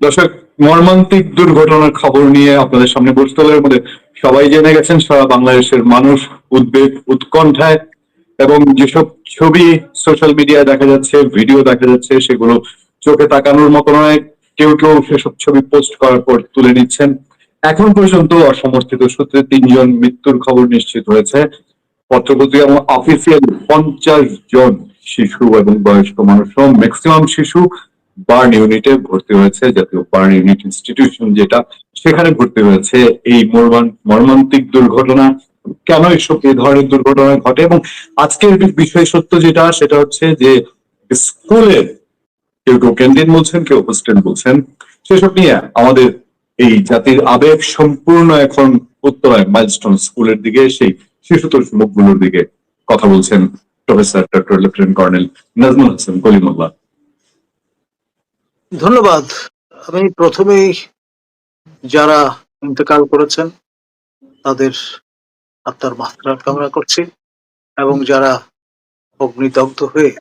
দর্শক, মর্মান্তিক দুর্ঘটনার খবর নিয়ে আপনাদের সামনে বসতলের মধ্যে সবাই জেনে গেছেন, সারা বাংলাদেশের মানুষ উদ্বেগ, উৎকণ্ঠায় এবং যেসব ছবি সোশ্যাল মিডিয়ায় দেখা যাচ্ছে ভিডিও দেখা যাচ্ছে, সেগুলো চোখে তাকানোর মতো নয়। কেউ কেউ সেসব ছবি পোস্ট করার পর তুলে নিচ্ছেন। এখন পর্যন্ত অসমর্থিত সূত্রে তিনজন মৃত্যুর খবর নিশ্চিত হয়েছে। পত্রপত্রিকা এবং অফিসিয়াল পঞ্চাশ জন শিশু এবং বয়স্ক মানুষ ম্যাক্সিমাম শিশু বার্ন ইউনিটে ভর্তি হয়েছে, জাতীয় বার্ন ইউনিট ইনস্টিটিউশন যেটা, সেখানে ভর্তি হয়েছে এই মর্মান্তিক দুর্ঘটনা। কেন এসব এই ধরনের দুর্ঘটনা ঘটে? এবং আজকের বিষয় সত্য যেটা, সেটা হচ্ছে যে স্কুলের কেউ কেউ ক্যান্টিন বলছেন, কেউ হোস্টেল বলছেন। সেসব নিয়ে আমাদের এই জাতির আবেগ সম্পূর্ণ এখন উত্তরায় মাইলস্টোন স্কুলের দিকে, সেই শিশুতোষ মুখগুলোর দিকে কথা বলছেন professor doctor lieutenant colonel Nazmul Hasan Kalimullah. ধন্যবাদ। আমি প্রথমেই যারা ইন্তেকাল করেছেন, তাদের আত্মার মাত্রার কামনা করছি এবং যারা অগ্নিদগ্ধ হয়ে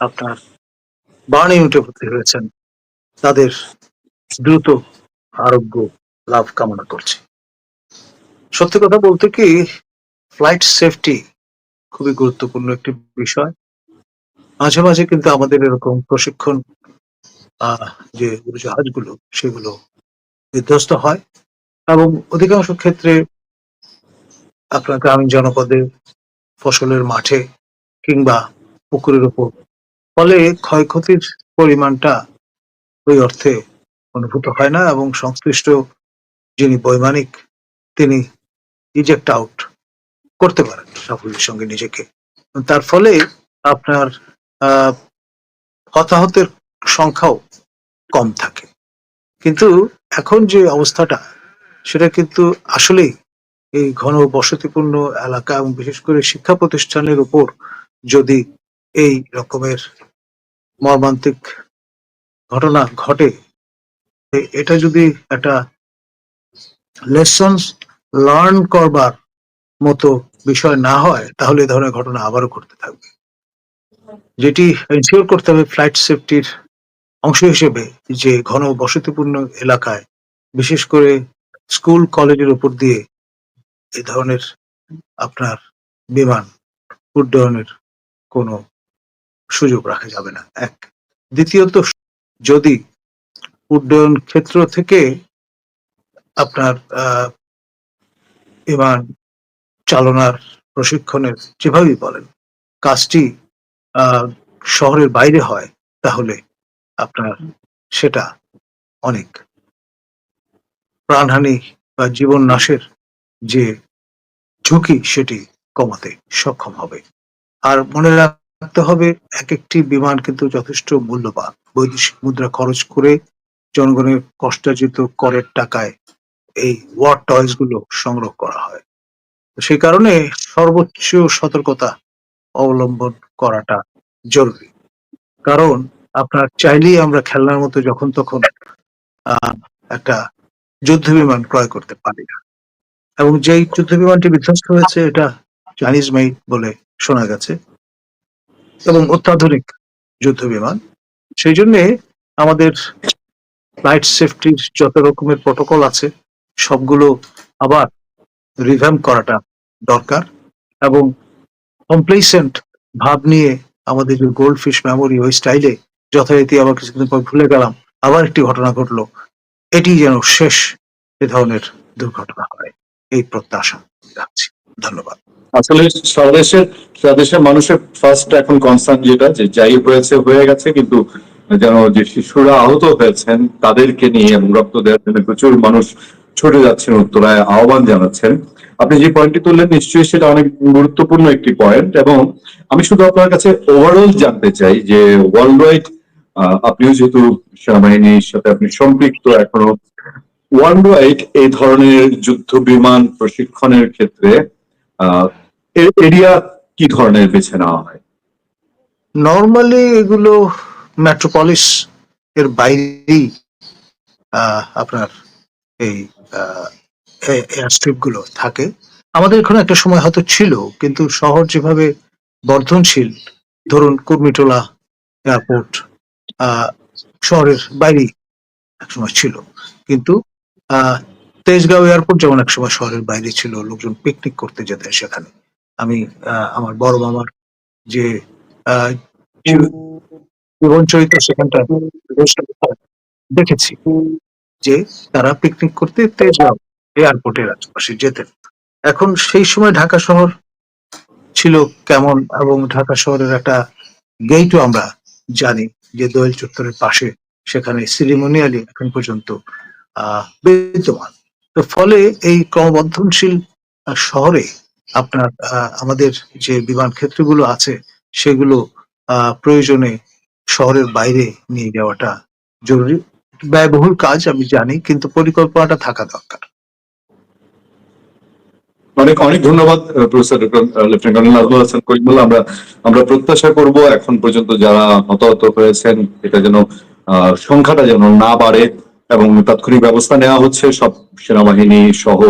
আপনার বার্ন ইউনিটে ভর্তি হয়েছেন, তাদের দ্রুত আরোগ্য লাভ কামনা করছি। সত্যি কথা বলতে কি ফ্লাইট সেফটি খুবই গুরুত্বপূর্ণ একটি বিষয়। মাঝে মাঝে কিন্তু আমাদের এরকম প্রশিক্ষণ যে উড়োজাহাজগুলো সেগুলো বিধ্বস্ত হয় এবং অধিকাংশ ক্ষেত্রে আপনার গ্রামীণ জনপদে ফসলের মাঠে কিংবা পুকুরের উপর। ফলে ক্ষয়ক্ষতির পরিমাণটা ওই অর্থে অনুভূত হয় না এবং সংশ্লিষ্ট যিনি বৈমানিক, তিনি ইজেক্ট আউট করতে পারেন সাফল্যের সঙ্গে নিজেকে। তার ফলে আপনার হতাহতের সংখ্যাও কম থাকে। কিন্তু এখন যে অবস্থাটা, সেটা কিন্তু আসলেই এই ঘন বসতিপূর্ণ এলাকা এবং বিশেষ করে শিক্ষা প্রতিষ্ঠানের উপর যদি এই রকমের মর্মান্তিক ঘটনা ঘটে এটা যদি একটা লেসন্স লার্ন করবার মতো বিষয় না হয়, তাহলে এ ধরনের ঘটনা আবারও ঘটতে থাকবে। যেটি এনশিওর করতে হবে ফ্লাইট সেফটির অংশ হিসেবে যে ঘন বসতিপূর্ণ এলাকায়, বিশেষ করে স্কুল, কলেজের উপর দিয়ে এ ধরনের আপনার বিমান উড্ডয়নের কোনো সুযোগ রাখা যাবে না। এক। দ্বিতীয়ত, যদি উড্ডয়ন ক্ষেত্র থেকে আপনার বিমান চালনার প্রশিক্ষণের যেভাবেই বলেন, কাজটি শহরের বাইরে হয়, তাহলে আপনার সেটা অনেক। প্রাণহানি বা জীবন নাশের যে ঝুঁকি সেটি কমাতে সক্ষম হবে। আর মনে রাখতে হবে এক একটি বিমান কিন্তু যথেষ্ট মূল্যবান। বৈদেশিক মুদ্রা খরচ করে জনগণের কষ্টার্জিত করের টাকায় এই ওয়ার টয়েসগুলো সংগ্রহ করা হয়। সেই কারণে সর্বোচ্চ সতর্কতা অবলম্বন করাটা জরুরি। কারণ আপনার চাইলেই আমরা খেলনার মতো যখন তখন একটা যুদ্ধ বিমান ক্রয় করতে পারি। না এবং যেই যুদ্ধ বিমানটি বিধ্বস্ত হয়েছে, এটা চাইনিজ মেড বলে শোনা গেছে। এবং অত্যাধুনিক যুদ্ধ বিমান সেই জন্যে আমাদের ফ্লাইট সেফটির যত রকমের প্রোটোকল আছে, সবগুলো আবার রিভ্যাম্প করাটা দরকার। এবং কমপ্লেসেন্ট ভাব নিয়ে আমাদের যে গোল্ড ফিশ মেমোরি ওই স্টাইলে যথারীতি আবার কিছুদিন পর ভুলে গেলাম, আবার একটি ঘটনা ঘটলো। এটি যেন শেষ এ ধরনের দুর্ঘটনা হয়। এই প্রত্যাশা রাখছি। ধন্যবাদ। আসলে স্বদেশের স্বদেশের মানুষের ফার্স্ট এখন কনসার্ন যেটা, যে যাই হয়েছে, হয়ে গেছে, কিন্তু যেন যে শিশুরা আহত হয়েছেন, তাদেরকে নিয়ে এবং রক্ত দেওয়ার জন্য প্রচুর মানুষ ছুটে যাচ্ছেন উত্তরায় আহ্বান জানাচ্ছেন। আপনি যে পয়েন্টটি তুললেন, নিশ্চয়ই সেটা অনেক গুরুত্বপূর্ণ একটি পয়েন্ট এবং আমি শুধু আপনার কাছে ওভারঅল জানতে চাই যে ওয়ার্ল্ড ওয়াইড আপনিও যেহেতু সেনাবাহিনীর সাথে আপনি সম্পৃক্ত এখনও ওয়ান ওয়াইড এই ধরনের যুদ্ধ বিমান প্রশিক্ষণের ক্ষেত্রে এরিয়া কি ধরনের বেছে নেওয়া হয়? নর্মালি এগুলো মেট্রোপলিস এর বাইরেই আপনার এই গুলো থাকে। আমাদের এখানে একটা সময় হয়তো ছিল, কিন্তু শহর যেভাবে বর্ধনশীল, ধরুন কুর্মিটোলা এয়ারপোর্ট শহরের বাইরেই একসময় ছিল। কিন্তু তেজগাঁও এয়ারপোর্ট যেমন একসময় শহরের বাইরে ছিল, লোকজন পিকনিক করতে যেতেন সেখানে। আমি আমার বড় মামার যে জীবন সেখানটা দেখেছি যে তারা পিকনিক করতে তেজগাঁও এয়ারপোর্টের আশেপাশে যেতেন। এখন সেই সময় ঢাকা শহর ছিল কেমন এবং ঢাকা শহরের একটা গেটও আমরা জানি। যে দোয়েল চত্বরের পাশে সেখানে সিরিমোনিয়ালি এখন পর্যন্ত বিদ্যমান। তো ফলে এই ক্রমবর্ধনশীল শহরে আপনার আমাদের যে বিমান ক্ষেত্রগুলো আছে, সেগুলো প্রয়োজনে শহরের বাইরে নিয়ে যাওয়াটা জরুরি। ব্যয়বহুল কাজ আমি জানি, কিন্তু পরিকল্পনাটা থাকা দরকার। অনেক অনেক ধন্যবাদ প্রফেসর লেফটেন্যান্ট নাজমুল হাসান আমরা আমরা প্রত্যাশা করব এখন পর্যন্ত যারা হতাহত হয়েছেন, এটা যেন সংখ্যাটা যেন না বাড়ে এবং তাৎক্ষণিক ব্যবস্থা নেওয়া হচ্ছে। সব সেনাবাহিনী সহ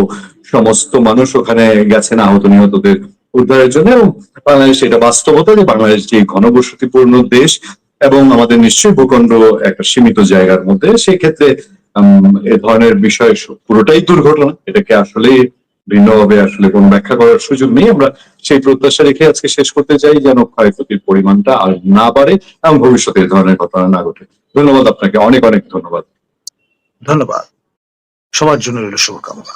সমস্ত মানুষ ওখানে গেছেন আহত নিহতদের উদ্ধারের জন্য এবং বাংলাদেশ এটা বাস্তবতা যে বাংলাদেশ যে ঘনবসতিপূর্ণ দেশ এবং আমাদের নিশ্চয়ই ভূখণ্ড একটা সীমিত জায়গার মধ্যে সেক্ষেত্রে এ ধরনের বিষয় পুরোটাই দুর্ঘটনা। এটাকে আসলেই ভিন্নভাবে আসলে কোন ব্যাখ্যা করার সুযোগ নেই। আমরা সেই প্রত্যাশা রেখে আজকে শেষ করতে চাই যেন ক্ষয়ক্ষতির পরিমাণটা আর না বাড়ে এবং ভবিষ্যতে ধরনের ঘটনা না ঘটে। ধন্যবাদ আপনাকে। অনেক অনেক ধন্যবাদ। ধন্যবাদ। সবার জন্য রইল শুভকামনা।